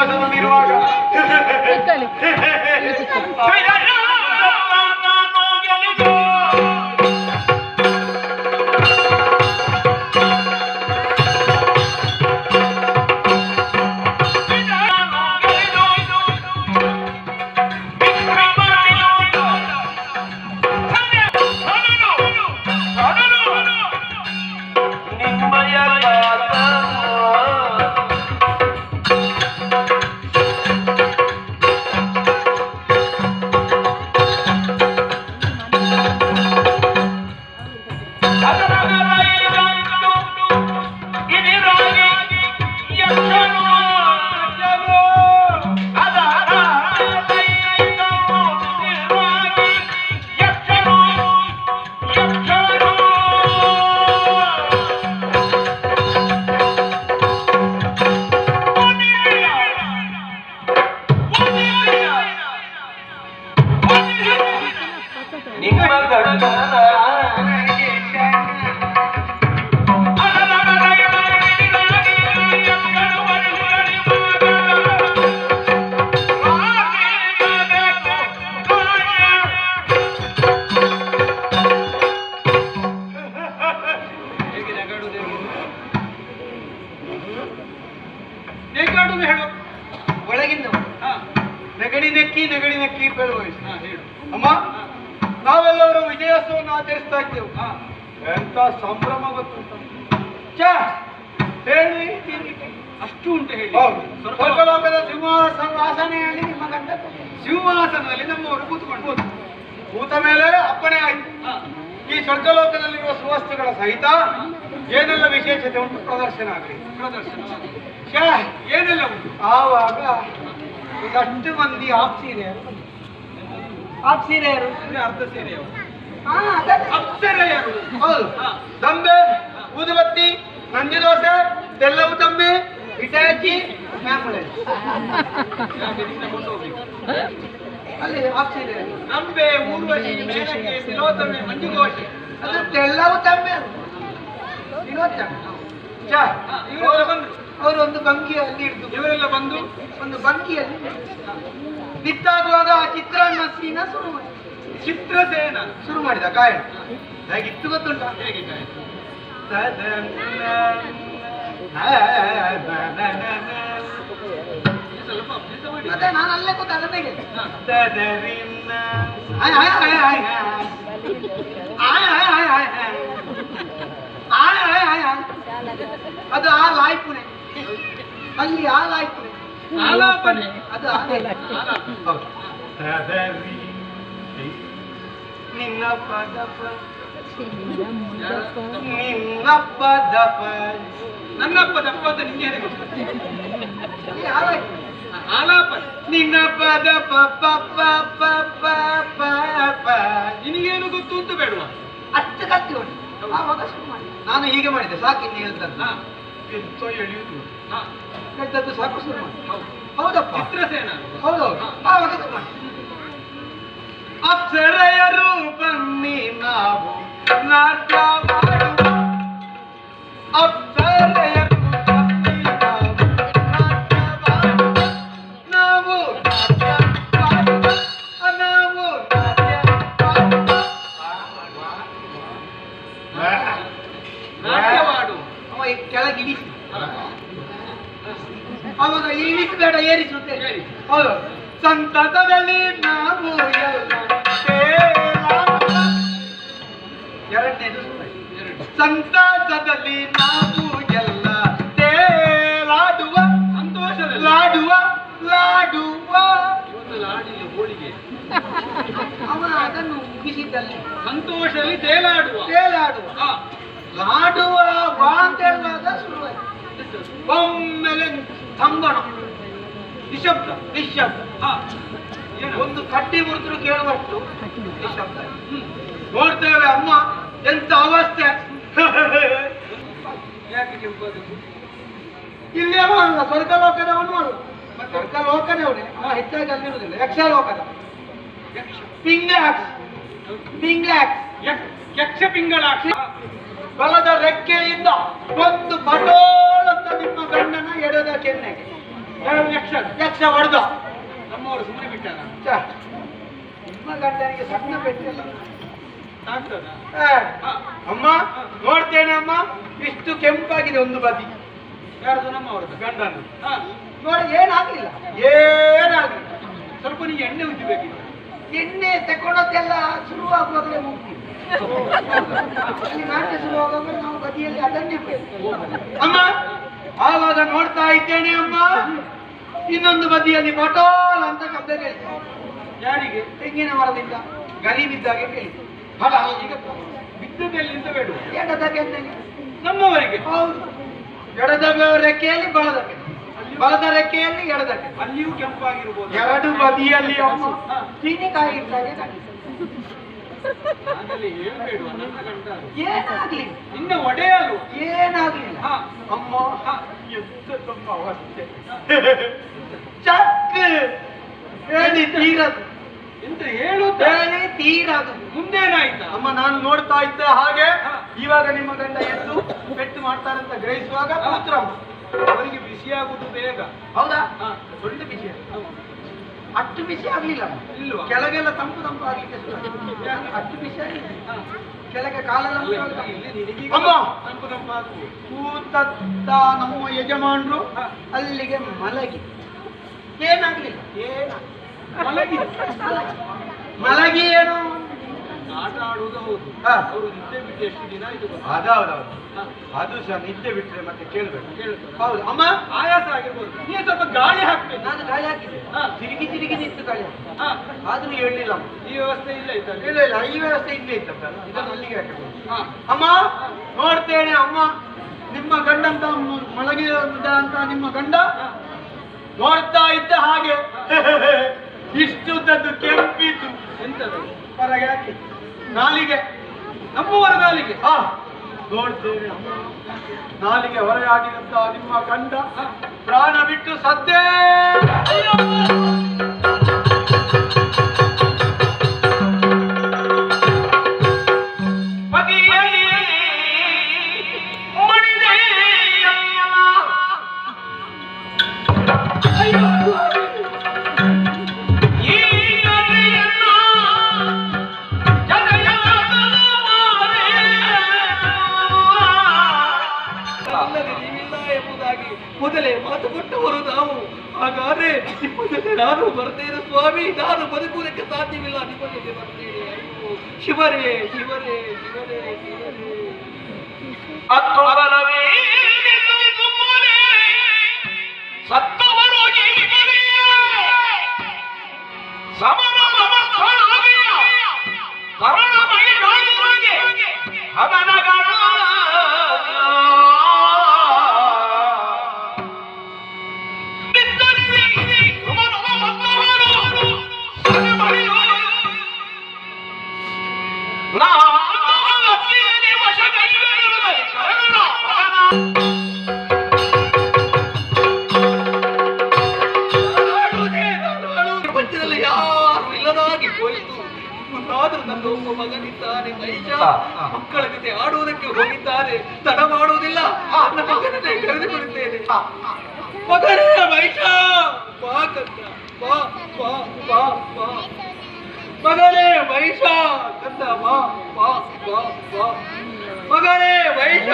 ¡Soy la ನೇಕಾಡುದು ಹೇಳು ಒಳಗಿಂದ ನೆಗಡಿ ನೆಕ್ಕಿ ನೆಗಡಿ ನೆಕ್ಕಿ ಬೇಡ ಹೇಳು ಅಮ್ಮ ನಾವೆಲ್ಲರೂ ವಿಜಯೋತ್ಸವವನ್ನು ಆಚರಿಸ್ತಾ ಇದ್ದೇವೆ ಎಂತ ಸಂಭ್ರಮ ಗೊತ್ತು ಹೇಳಿ ಅಷ್ಟು ಉಂಟು ಹೇಳಿ ಸ್ವರ್ಗಲೋಕದ ಸಿಂಹಾಸನ ಆಸನೆಯಲ್ಲಿ ನಿಮ್ಮ ಗಂಡ ಸಿಂಹಾಸನದಲ್ಲಿ ನಮ್ಮವರು ಕೂತ್ಕೊಂಡು ಕೂತ ಮೇಲೆ ಅಪ್ಪಣೆ ಆಯ್ತು. ಈ ಸ್ವರ್ಗಲೋಕದಲ್ಲಿರುವ ಸುವಸ್ತುಗಳ ಸಹಿತ ಏನೆಲ್ಲ ವಿಶೇಷತೆ ಉಂಟು? ಪ್ರದರ್ಶನ ಆಗಲಿ. ಪ್ರದರ್ಶನ ಛೇ, ಏನೆಲ್ಲ ಉಂಟು? ಆವಾಗ ಇದಷ್ಟು ಮಂದಿ ಆಪ್ ಸೀರೆ ಅಂದ್ರೆ ಅರ್ಧ ಸೀರೆ ಹಾ, ಅದನ್ನೇ. ಅಪ್ಸರೆಯರು ಹೌದು. ದಂಬೆ ಊದುಬತ್ತಿ ನಂದಿ ದೋಸೆ ತೆಲ್ಲವು ತಂಬೆ ಇಟಾಕಿ? ಅಲ್ಲಿ ಆಪ್ಸೀರೆಯರು ನಂಬೆ ಊರ್ವಶಿ ಮೇನಕೆ ತಿಲೋತ್ತಮೆ ಮಂಜುಘೋಷೆ. ಅದು ತೆಲ್ಲವು ತಂಬೆ ವಿನೋದ ಬಂಕಿಯಲ್ಲಿ ಹಾ, ಇವರೆಲ್ಲ ಬಂದ್ರು ಅವರು ಒಂದು ಬಂಗಿಯಲ್ಲಿ ಹಿಡಿದು ಇವರೆಲ್ಲ ಬಂದು ಒಂದು ಬಂಗಿಯಲ್ಲಿ ಬಿತ್ತಾಗುವಾಗ ಆ ಚಿತ್ರಾನ್ನ ಸೀನ ಶುರು ಮಾಡಿ ಚಿತ್ರಸೇನ ಶುರು ಮಾಡಿದ ಗಾಯನ ಹೇಗಿತ್ತು ಗೊತ್ತುಂಟ ಹೇಗೆ ಗಾಯ? ಇದು ಸ್ವಲ್ಪ ಅಭ್ಯಾಸ ಮಾಡಿ ಮತ್ತೆ ನಾನು ಅಲ್ಲೇ ಕೂತ ಅದನ್ನೇ ಹೇಳಿದೆ. ಹಾ. ಆಯ್, ಆಯ್, ಆಯ್, ಆಯ್, ಆಯ್. ಆಯ್, ಆಯ್, ಆಯ್, ಆಯ್, ಅದು ಆ ಲಾಯ್ಪುಣೆ ಅಲ್ಲಿ ಆ ಲಾಯ್ಪುಣೆ ಆಲಾಪನೆ ಅದು. ನಿನ್ನ ಪದ ನಿನ್ನ ಪದಪ. ಪ- ನನ್ನಪ್ಪ ದಪ್ಪ ಅಂತ ನಿಂಗೆ ಆಲಾಪ ನಿನ್ನ ಪದ ಪ ಪ ಪ ಪ ಪ ಪ ಪ. ನಿನಗೇನು ಗೊತ್ತು ಅಂತ ಬೇಡವಾ? ಅಷ್ಟು ಕತ್ತಿ ಹೊಡಿ. ಆವಾಗ ನಾನು ಹೀಗೆ ಮಾಡಿದೆ ಸಾಕು ಇನ್ನು ಹೇಳ್ತಾರೆ ಎಂತ ಸಾಕು ಶುರು ಮಾಡಿ ಹೌದು. ಹೌದಪ್ಪ. ಚಿತ್ರಸೇನ ಹೌದೌದು ಆವಾಗ ಅಪ್ಸರೆಯರು ಬನ್ನಿ ನಾವು. ನಾಟ್ಯ ಮಾಡುವ. ಈ ಕೆಳಗೆ ಇಳಿಸಿ ಅವಾಗ ಇಳಿಸಬೇಡ ಏರಿಸು ಅಂತ ಹೇಳಿ. ಹೇಳಿ. ಹೌದು. ಸಂತತದಲ್ಲಿ ನಾವು. ಎರಡನೇದು. ಸಂತತದಲ್ಲಿ ನಾವು ಎಲ್ಲ ತೇಲಾಡುವ ಸಂತೋಷ ಲಾಡುವ ಲಾಡುವ. ಲಾಡಿಲ್ಲ ಹೋಳಿಗೆ. ಅವನು ಅದನ್ನು ಮುಗಿಸಿದ್ದಲ್ಲಿ. ಸಂತೋಷದಲ್ಲಿ ತೇಲಾಡುವ. ತೇಲಾಡುವ. ಲಾಡುವ ಬಾ ಅಂತ ಹೇಳುವಾಗ ಶುರುವಾಯ್ತು ಒಮ್ಮೆಲೆ ತಂಬಣ ನಿಶಬ್ದ ನಿಶಬ್ದ. ಹಾ. ಒಂದು ಕಡ್ಡಿ ಮುರಿದ್ರು ಕೇಳುವಷ್ಟು ನಿಶಬ್ದ. ನೋಡ್ತೇವೆ ಅಮ್ಮ ಎಂತ ಅವಸ್ಥೆ. ಯಾಕೆ ಅಲ್ಲ ಇಲ್ಲಿ ಅಲ್ಲ ಸ್ವರ್ಗಲೋಕದವನು ಅಲ್ಲ ಸ್ವರ್ಗಲೋಕದವನೇ ಅವ ಹೆಚ್ಚಾಗಿ ಅಲ್ಲಿರುವುದಿಲ್ಲ. ಯಕ್ಷಲೋಕದ. ಯಕ್ಷ ಪಿಂಗ್ಲಾಕ್ಸ್ ಪಿಂಗ್ಲಾಕ್ಸ್ ಯಕ್- ಯಕ್ಷ ಪಿಂಗಳಾಕ್ಷ ಬಲದ ರೆಕ್ಕೆಯಿಂದ ಒಂದು ಬಟೋಳಂತ ನಿಮ್ಮ ಗಂಡನ ಎಡದ ಕೆನ್ನೆಗೆ ಯಕ್ಷ ಯಕ್ಷ ಹೊಡೆದ. ನಮ್ಮವರು ಸುಮ್ಮನೆ ಬಿಟ್ಟಾರ? ನಿಮ್ಮ ಗಂಡನಿಗೆ ಸಣ್ಣ ಪೆಟ್ಟಿಲ್ಲ ಅಮ್ಮ ನೋಡ್ತೇನೆ ಅಮ್ಮ ಇಷ್ಟು ಕೆಂಪಾಗಿದೆ ಒಂದು ಬದಿ. ಯಾರದು? ನಮ್ಮವ್ರದ್ದು ಗಂಡನ ನೋಡಿ ಏನಾಗ್ಲಿಲ್ಲ? ಏನಾಗ್ಲಿಲ್ಲ? ಸ್ವಲ್ಪ ನೀ ಎಣ್ಣೆ ಉಜ್ಜಬೇಕಿತ್ತು. ಎಣ್ಣೆ ತಕೊಂಡದ್ದೆಲ್ಲ ಶುರುವಾಗುವಾಗಲೇ ಮುಕ್ತಿ ನಾವು ಅಮ್ಮ ಆವಾಗ ನೋಡ್ತಾ ಇದ್ದೇನೆ ಅಮ್ಮ. ಇನ್ನೊಂದು ಬದಿಯಲ್ಲಿ ಪಟೋಲ್ ಅಂತ ಕೇಳಿತು ಯಾರಿಗೆ? ತೆಂಗಿನ ಮರದಿಂದ ಗಲಿ ಬಿದ್ದಾಗೆ ಕೇಳಿತು ಈಗ ಬೇಡ ನಮ್ಮವರಿಗೆ? ಹೌದು. ಎಡದ ರೆಕ್ಕೆಯಲ್ಲಿ ಬಳದಕ್ಕೆ ಬಲದ ರೆಕ್ಕೆಯಲ್ಲಿ ಎಡದಕ್ಕೆ ಅಲ್ಲಿಯೂ ಕೆಂಪಾಗಿರ್ಬೋದು. ಎರಡು ಬದಿಯಲ್ಲಿ ಅಮ್ಮ. ಚೀನಿಕಾಯಿ ಇದ್ದಾಗೆ ಕಾಣಿಸ್ತದೆ. ಏನಾಗ್ಲಿ? ಇನ್ನು ಒಡೆಯಲು. ಏನಾಗ್ಲಿಲ್ಲ ಅಮ್ಮ ಎಂತ ತುಂಬ ಅವಸ್ಥೆ. ಚಕ್! ಹೇಳಿ ತೀರದು. ಎಂತ ಹೇಳುತ್ತ? ಹೇಳಿ ತೀರದು. ಮುಂದೇನಾಯ್ತು? ಅಮ್ಮ ನಾನು ನೋಡ್ತಾ ಇದ್ದೆ ಹಾಗೆ. ಇವಾಗ ನಿಮ್ಮ ಗಂಡ ಎದ್ದು ಪೆಟ್ಟು ಮಾಡ್ತಾರಂತ ಗ್ರಹಿಸುವಾಗ ಹಾ. ಕೂತ್ರಮ್ಮ ಅವರಿಗೆ ಬಿಸಿಯಾಗುವುದು ಬೇಗ. ಹೌದಾ? ಸೊಳ್ಳೆ ಬಿಸಿ. ಅಷ್ಟು ಬಿಸಿ ಆಗ್ಲಿಲ್ಲ. ಕೆಳಗೆಲ್ಲ ತಂಪು ತಂಪು ಆಗ್ಲಿಕ್ಕೆ. ಅಷ್ಟು ಬಿಸಿ ಆಗಿಲ್ಲ ಹಾ. ಕೆಳಗೆ ಕಾಲೆಲ್ಲ. ಕೂತತ್ತ ನಮ್ಮ ಯಜಮಾನರು ಅಲ್ಲಿಗೆ ಮಲಗಿ. ಏನಾಗ್ಲಿಲ್ಲ. ಏನ ಮಲಗಿ. ಮಲಗಿ ಏನು ಆಟ ಆಡುವುದು ಹೌದು. ಅವರು ನಿದ್ದೆ ಬಿಟ್ಟು ಎಷ್ಟು ದಿನ ಇದು ಹಾ. ಅದು ಸಹ ನಿದ್ದೆ ಬಿಟ್ಟರೆ ಮತ್ತೆ ಕೇಳ್ಬೇಕು. ಹೌದು. ಅಮ್ಮ ಆಯಾಸ ಆಗಿರ್ಬೋದು. ನೀವು ಸ್ವಲ್ಪ ಗಾಳಿ ಹಾಕ್ಬೇಕು. ನಾನು ಗಾಳಿ ಹಾಕಿದೆ. ತಿರುಗಿ ತಿರುಗಿ ನಿಂತು ಗಾಳಿ. ಆದ್ರೂ ಹೇಳಿಲ್ಲ ಈ ವ್ಯವಸ್ಥೆ ಇಲ್ಲ ಇದ್ದಲ್ಲಿ ಇಲ್ಲ ಇಲ್ಲ. ಈ ವ್ಯವಸ್ಥೆ ಇಲ್ಲೇ ಇತ್ತಲ್ಲ ಇದನ್ನು ಅಲ್ಲಿಗೆ ಹಾಕಬಹುದು ಹಾ. ಅಮ್ಮ ನೋಡ್ತೇನೆ ಅಮ್ಮ. ನಿಮ್ಮ ಗಂಡಂತ ಮಲಗಿದ ಅಂತ ನಿಮ್ಮ ಗಂಡ. ನೋಡ್ತಾ ಇದ್ದ ಹಾಗೆ. ಇಷ್ಟುದ್ದದ್ದು ಕೆಂಪಿತು ಎಂತದ್ದು ಹೊರಗೆ ಹಾಕಿ. ನಾಲಿಗೆ. ನಮ್ಮವರ ನಾಲಿಗೆ. ಆ ನೋಡ್ತೇವೆ ನಾಲಿಗೆ ಹೊರೆಯಾಗಿರುತ್ತ ನಿಮ್ಮ ಕಂಡ ಪ್ರಾಣ ಬಿಟ್ಟು ಸದ್ದೇ. ನಾನು ಬರ್ತೇನೆ ಸ್ವಾಮಿ ನಾನು ಬದುಕುವುದಕ್ಕೆ ಸಾಧ್ಯವಿಲ್ಲ. ಜೊತೆ ಬರ್ತೇನೆ ಶಿವರೇ ಶಿವರೇ ಶಿವರೇ ಶಿವರೇ. ಒಬ್ಬ ಮಗನಿದ್ದಾನೆ ಹಾ. ಮಕ್ಕಳ ಜೊತೆ ಆಡುವುದಕ್ಕೆ ಹೋಗಿದ್ದಾನೆ, ತಡ ಮಾಡುವುದಿಲ್ಲ. ನನ್ನ ಮಗನನ್ನೇ ಕರೆದುಕೊಳ್ಳುತ್ತೇನೆ. ಮಗನೇ ಮೈಷ ಬಾ ಕಂದ. ಬಾ ಬಾ ಬಾ ಬಾ. ಮಗನೇ ಮೈಷ ಕಂದ, ಬಾ ಬಾ ಬಾ ಬಾ. ಮಗನೇ ಮೈಷ.